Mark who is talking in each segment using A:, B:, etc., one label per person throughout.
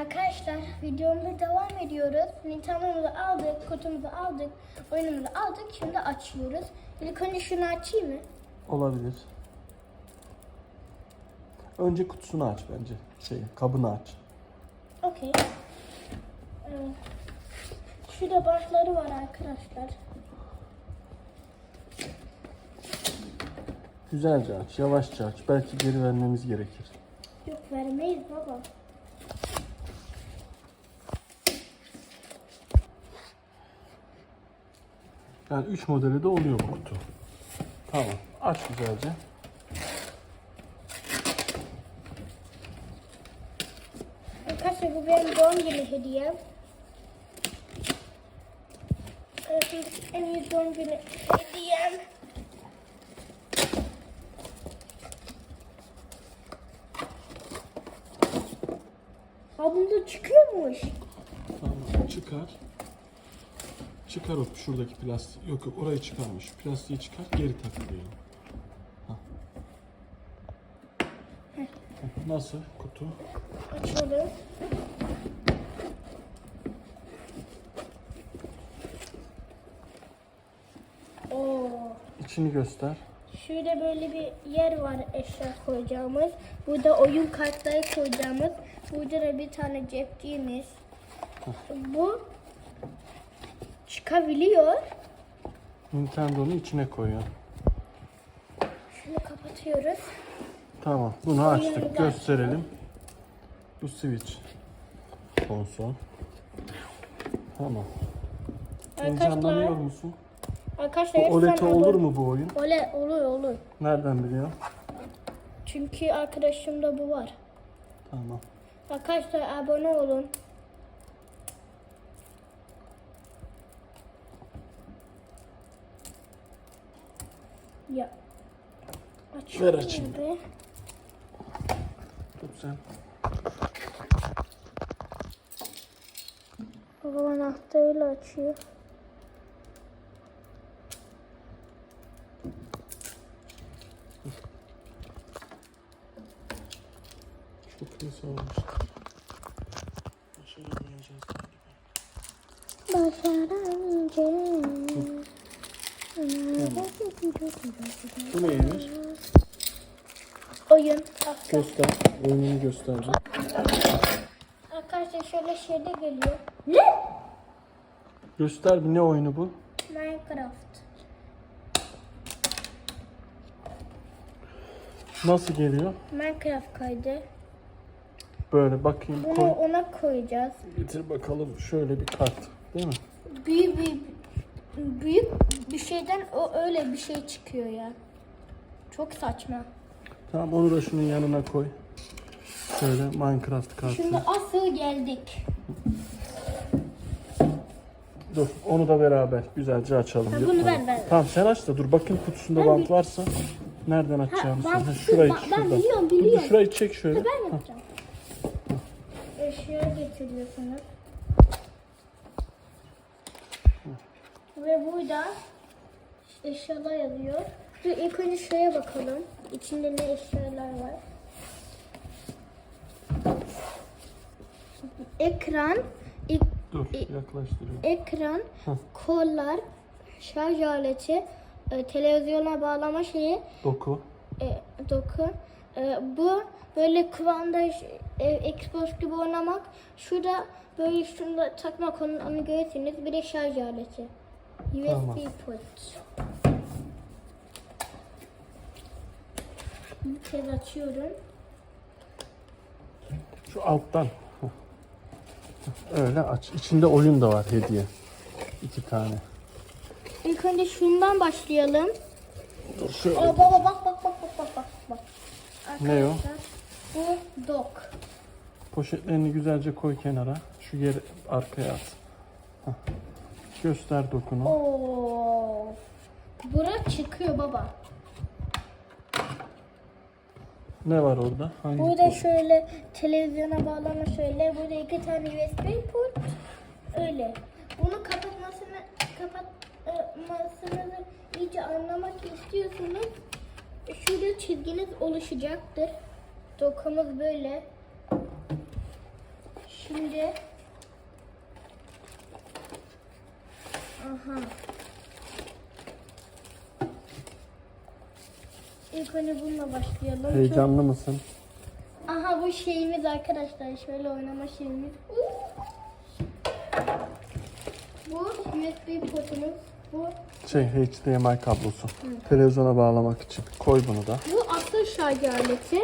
A: Arkadaşlar videomuza devam ediyoruz. Nintendo'muzu aldık, kutumuzu aldık, oyunumuzu aldık. Şimdi açıyoruz. İlk önce şunu açayım mı?
B: Olabilir. Önce kutusunu aç bence. Şey, kabını aç.
A: Okey. Ee, şurada bantları var arkadaşlar.
B: Güzelce aç, yavaşça aç. Belki geri vermemiz gerekir.
A: Yok vermeyiz baba.
B: Yani 3 modeli de oluyor bu kutu. Tamam. Aç güzelce.
A: Arkadaşlar bu benim doğum günü hediyem. En iyi doğum günü hediyem. Aa bunda çıkıyormuş.
B: Tamam. Çıkar. Çıkar o şuradaki plastik. Yok yok orayı çıkarmış. Plastiği çıkar, geri tak diyelim. Hah. Nasıl kutu?
A: Açıyorum. Oo.
B: İçini göster.
A: Şurada böyle bir yer var eşya koyacağımız. Burada oyun kartları koyacağımız. Burada da bir tane cepçiğimiz. Bu çıkabiliyor.
B: Nintendo'nun içine koyuyor.
A: Şunu kapatıyoruz.
B: Tamam. Bunu açtık. Gösterelim. Bu switch. Konsol. Tamam. Heyecanlanıyor
A: Arkadaşlar,
B: musun?
A: arkadaşlar
B: Bu OLED olur mu bu oyun?
A: Ole, olur olur.
B: Nereden biliyor?
A: Çünkü arkadaşımda bu var.
B: Tamam.
A: Arkadaşlar abone olun. Ya. Açıyorum
B: Ver açayım.
A: be.
B: Tut sen.
A: Babam anahtarıyla açıyor.
B: Çok iyi olmuş. Başaramayacağız galiba.
A: Başaramayacağım.
B: Bu neymiş?
A: Oyun.
B: Göster. Oyununu göstereceğim.
A: Arkadaşlar şöyle şeyde geliyor. Ne?
B: Göster bir ne oyunu bu?
A: Minecraft.
B: Nasıl geliyor?
A: Minecraft kaydı.
B: Böyle bakayım
A: Bunu
B: koy.
A: ona koyacağız.
B: Getir bakalım şöyle bir kart. Değil mi?
A: Büyük bir büyük bir şeyden o öyle bir şey çıkıyor ya. Çok saçma.
B: Tamam onu da şunun yanına koy. Şöyle Minecraft kartı.
A: Şimdi asıl geldik.
B: Dur onu da beraber güzelce açalım.
A: Ha, bunu ben- ben-
B: Tamam sen aç da dur bakayım kutusunda
A: Ben
B: bant varsa nereden açacağımızı.
A: bant
B: Ha,
A: şu-
B: şurayı
A: ben- ben
B: şuradan.
A: biliyorum,
B: Dur,
A: biliyorum.
B: şurayı çek şöyle.
A: Ben yapacağım. Eşya getiriyorsunuz. Ve burada eşyalar yazıyor. Dur ilk önce şuraya bakalım. İçinde ne eşyalar var. Ekran, ik-
B: Dur yaklaştırıyorum.
A: ekran,
B: Heh.
A: kollar, şarj aleti, e, televizyona bağlama şeyi,
B: Doku.
A: e, doku. E, bu böyle kıvamda e, Xbox gibi oynamak. Şurada böyle şunu takmak onu, onu görürsünüz. Bir de şarj aleti. USB
B: Tamam.
A: port. Bir kez açıyorum.
B: Şu alttan. Öyle aç. İçinde oyun da var hediye. İki tane.
A: İlk önce şundan başlayalım.
B: Dur şöyle.
A: Aa, baba bak bak bak bak bak bak. bak.
B: Ne o?
A: Arkadaşlar, Bu dok.
B: Poşetlerini güzelce koy kenara. Şu yeri arkaya at. Heh. Göster dokunu.
A: Oo. Bura çıkıyor baba.
B: Ne var orada? Hangi
A: Burada
B: port?
A: şöyle televizyona bağlama şöyle. Burada iki tane USB port. Öyle. Bunu kapatmasını kapatmasını iyice anlamak istiyorsanız şurada çizginiz oluşacaktır. Dokumuz böyle. Şimdi Aha. İlk önce bununla başlayalım.
B: Heyecanlı mısın?
A: Aha bu şeyimiz arkadaşlar. Şöyle oynama şeyimiz. Bu USB portumuz. Bu
B: Şey HDMI kablosu. Televizyona bağlamak için. Koy bunu da.
A: bu asıl şarj aleti.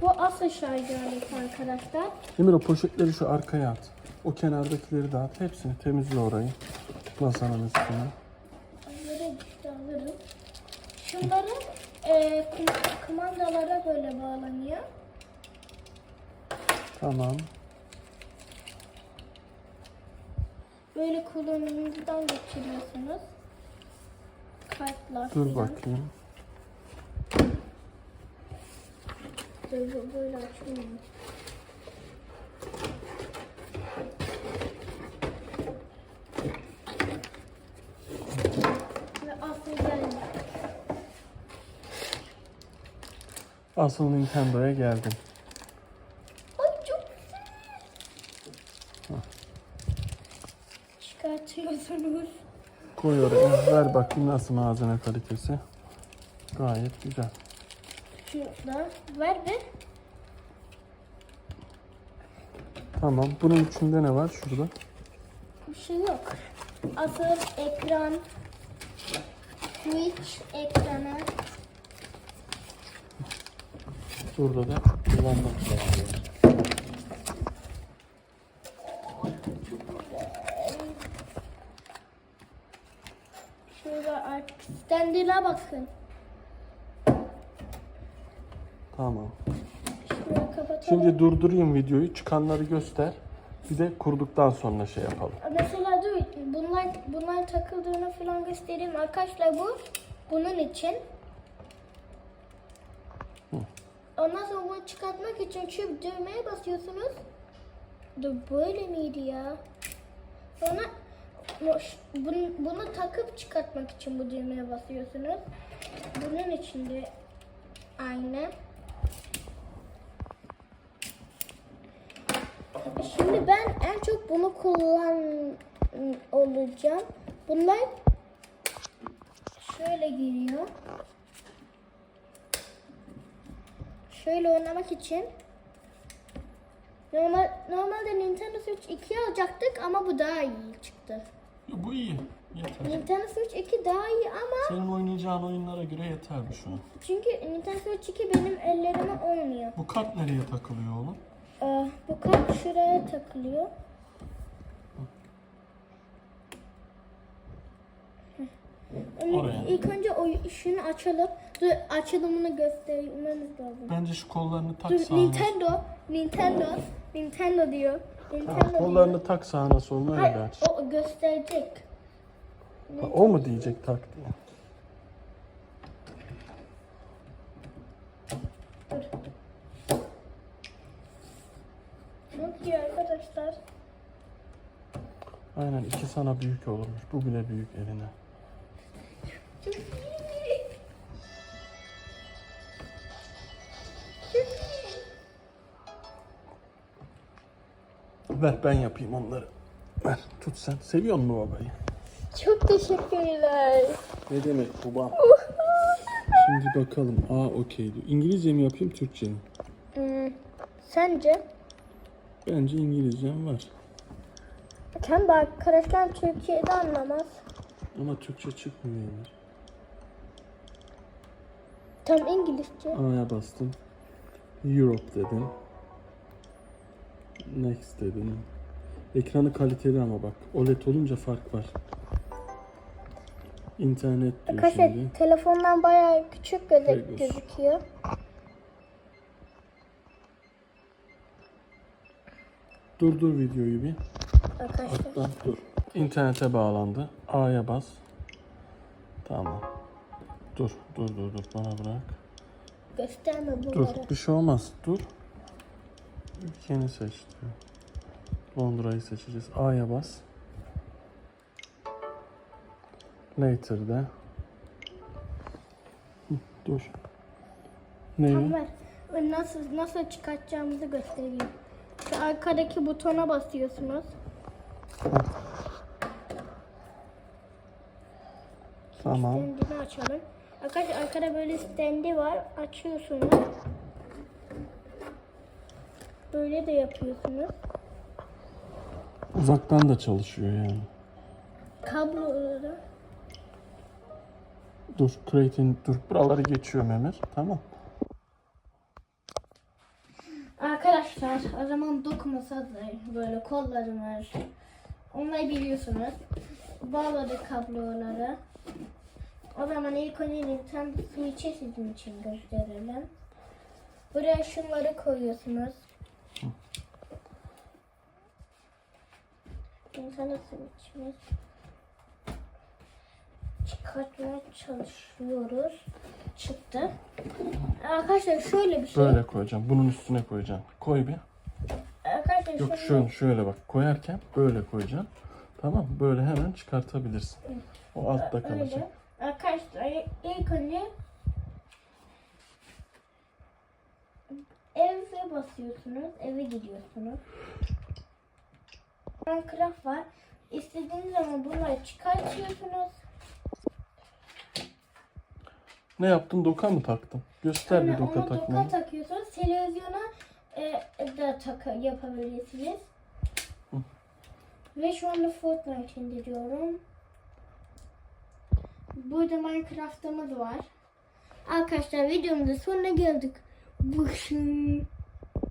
A: Bu asıl şarj aleti arkadaşlar.
B: Emir o poşetleri şu arkaya at. O kenardakileri at. Hepsini temizle orayı. Masanın üstüne.
A: Bunları işte alırım. Şunları e, kumandalara böyle bağlanıyor.
B: Tamam.
A: Böyle kullanımınızdan geçiriyorsunuz. Kartlar
B: Dur
A: falan.
B: bakayım.
A: Böyle, böyle açılmıyor. Ve asıl geldi.
B: Asıl Nintendo'ya geldim.
A: Ay çok güzel. Çıkartıyorsunuz.
B: Koy oraya. Ver bakayım nasıl malzeme kalitesi. Gayet güzel.
A: Şurada. Ver be.
B: Tamam. Bunun içinde ne var şurada?
A: Bir şey yok. Asıl ekran. Switch ekranı.
B: Burada da kullanmak lazım.
A: Şurada artık standına bakın.
B: Tamam. Şimdi durdurayım videoyu. Çıkanları göster. Bir de kurduktan sonra şey yapalım.
A: Mesela dur bunlar bunlar takıldığını falan göstereyim. Arkadaşlar bu bunun için. Ondan sonra bunu çıkartmak için şu düğmeye basıyorsunuz. Dur böyle miydi ya? Sonra bu- bunu, bunu takıp çıkartmak için bu düğmeye basıyorsunuz. Bunun için de aynı. Şimdi ben en çok bunu kullan olacağım. Bunlar şöyle giriyor. Şöyle oynamak için. Normal, normalde Nintendo Switch 2 alacaktık ama bu daha iyi çıktı.
B: Bu iyi. Yeter.
A: Nintendo Switch 2 daha iyi ama
B: Senin oynayacağın oyunlara göre yeter bu şu an.
A: çünkü Nintendo Switch 2 benim ellerime olmuyor.
B: Bu kart nereye takılıyor oğlum?
A: Ee, bu kart şuraya takılıyor. Ama
B: Oraya.
A: İlk önce o şunu açalım. Dur açılımını göstermemiz lazım.
B: Bence şu kollarını tak
A: Dur
B: sağına.
A: Nintendo, Nintendo, Nintendo diyor. Nintendo diyor.
B: kollarını tak sağına soluna öyle
A: Hayır,
B: aç.
A: o gösterecek.
B: Ha, o mu diyecek tak diye?
A: Çok iyi arkadaşlar.
B: Aynen iki sana büyük olurmuş. Bu bile büyük eline. Ver ben yapayım onları. Ver tut sen. Seviyor musun babayı?
A: Çok teşekkürler.
B: Ne demek babam? Şimdi bakalım. Aa okey diyor. İngilizce mi yapayım Türkçe mi?
A: Hmm, sence?
B: Bence İngilizcem var.
A: Kendi arkadaşlar Türkiye'de anlamaz.
B: Ama Türkçe çıkmıyor Emir.
A: Tam İngilizce.
B: A'ya bastım. Europe dedim. Next dedim. Ekranı kaliteli ama bak. OLED olunca fark var. İnternet diyor
A: Arkadaşlar
B: şimdi.
A: telefondan bayağı küçük göze-
B: Lagos.
A: gözüküyor.
B: Durdur videoyu bir.
A: Arkadaşlar.
B: Hatta dur. İnternete bağlandı. A'ya bas. Tamam. Dur, dur, dur, dur. Bana bırak.
A: Gösterme
B: Dur,
A: bunları.
B: bir şey olmaz. Dur. Ülkeni seç diyor. Londra'yı seçeceğiz. A'ya bas. Later'da. Hı, Dur. Neyi?
A: Tam ver. nasıl nasıl çıkartacağımızı göstereyim. Şu arkadaki butona basıyorsunuz.
B: Tamam.
A: Standini açalım. Arkadaşlar arkada böyle stendi var. Açıyorsunuz. Böyle de yapıyorsunuz.
B: Uzaktan da çalışıyor yani.
A: Kabloları.
B: Dur, create'in dur. Buraları geçiyorum Emir. Tamam.
A: Arkadaşlar o zaman dokunması hazır. Böyle kollarım var. Onları biliyorsunuz. Bağladık kabloları. O zaman ilk önce tam switch'i sizin için gösterelim. Buraya şunları koyuyorsunuz. İnternet switch'imiz. Çıkartmaya çalışıyoruz. Çıktı. Arkadaşlar şöyle bir şey.
B: Böyle koyacağım. Bunun üstüne koyacağım. Koy bir.
A: Arkadaşlar
B: Yok
A: şöyle-
B: şöyle, şöyle bak. Koyarken böyle koyacaksın. Tamam Böyle hemen çıkartabilirsin. O altta kalacak.
A: Öyle. Arkadaşlar ilk önce eve basıyorsunuz. Eve gidiyorsunuz. Minecraft var. İstediğiniz zaman bunları çıkartıyorsunuz.
B: Ne yaptın? Doka mı taktın? Göster bir doka
A: onu
B: takmanı.
A: doka takıyorsunuz. Televizyona e, da taka, yapabilirsiniz. Ve şu anda Fortnite indiriyorum. Burada Minecraft'ımız var. Arkadaşlar videomuzun sonuna geldik. Bu